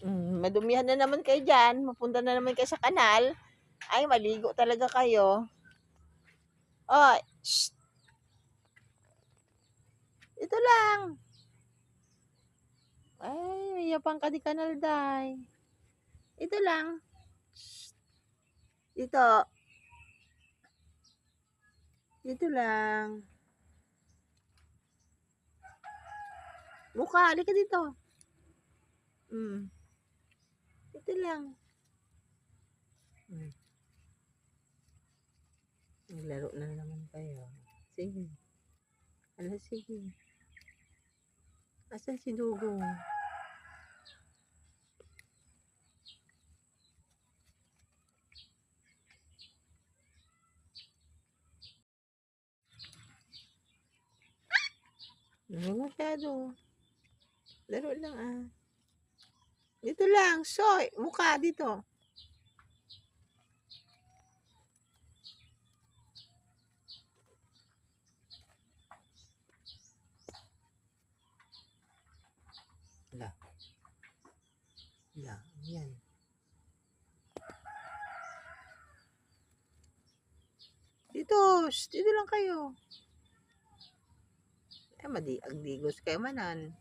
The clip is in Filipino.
Hmm, madumihan na naman kayo diyan, mapunta na naman kayo sa kanal. Ay, maligo talaga kayo. Oy, shh. Ito lang. Ay, yapang ka di kanal, day. Ito lang. Shh. Dito. Dito lang. Buka, halika dito. Hmm. Ito lang. Naglaro na naman kayo. Sige. Ala, sige. Asan si Dugong? Huwag masyado. Laro lang ah. Dito lang, soy. Mukha dito. La. La, yan. Dito, dito lang kayo. Eh, madi, agdigos kayo manan.